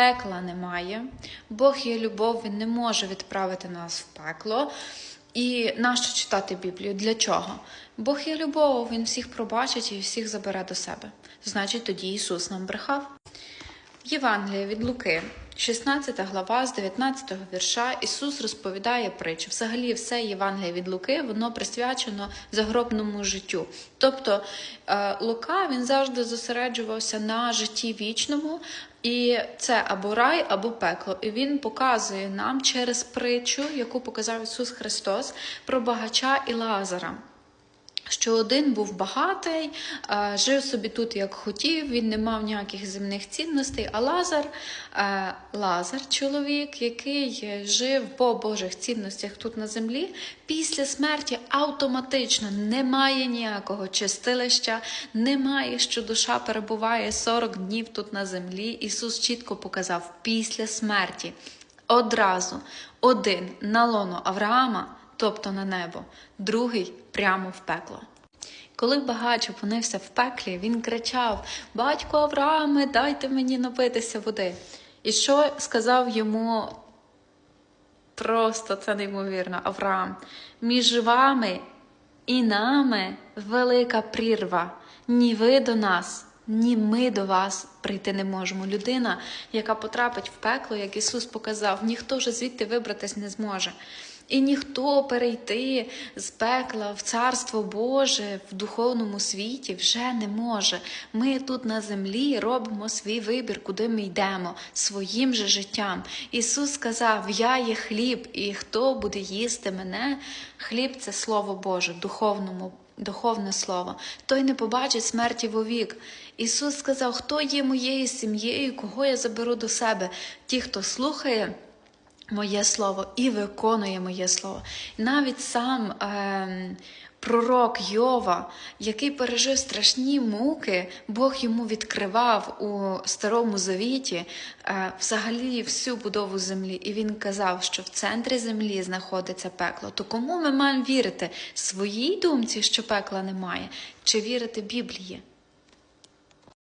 пекла немає. Бог є любов, Він не може відправити нас в пекло. І нащо читати Біблію? Для чого? Бог є любов, Він всіх пробачить і всіх забере до себе. Значить, тоді Ісус нам брехав. Євангелія від Луки, 16 глава з 19 вірша, Ісус розповідає притчу. Взагалі, все Євангеліє від Луки, воно присвячено загробному життю. Тобто е, Лука він завжди зосереджувався на житті вічному, і це або рай, або пекло. І він показує нам через притчу, яку показав Ісус Христос, про багача і Лазара що один був багатий, жив собі тут як хотів, він не мав ніяких земних цінностей. А Лазар, Лазар, чоловік, який жив по Божих цінностях тут на землі, після смерті автоматично немає ніякого чистилища, немає, що душа перебуває 40 днів тут на землі. Ісус чітко показав після смерті. Одразу один на лоно Авраама тобто на небо, другий прямо в пекло. Коли багач опинився в пеклі, він кричав: Батько Аврааме, дайте мені напитися води. І що сказав йому просто це неймовірно, Авраам? Між вами і нами велика прірва, ні ви до нас. Ні, ми до вас прийти не можемо. Людина, яка потрапить в пекло, як Ісус показав, ніхто вже звідти вибратись не зможе. І ніхто перейти з пекла в Царство Боже в духовному світі вже не може. Ми тут на землі робимо свій вибір, куди ми йдемо, своїм же життям. Ісус сказав: Я є хліб, і хто буде їсти мене, хліб це Слово Боже, духовному. Духовне слово, той не побачить смерті вовік. Ісус сказав, хто є моєю сім'єю, кого я заберу до себе. Ті, хто слухає моє слово і виконує моє слово. Навіть сам е, пророк Йова, який пережив страшні муки, Бог йому відкривав у старому завіті е, взагалі всю будову землі. І він казав, що в центрі землі знаходиться пекло. То кому ми маємо вірити? Своїй думці, що пекла немає, чи вірити Біблії?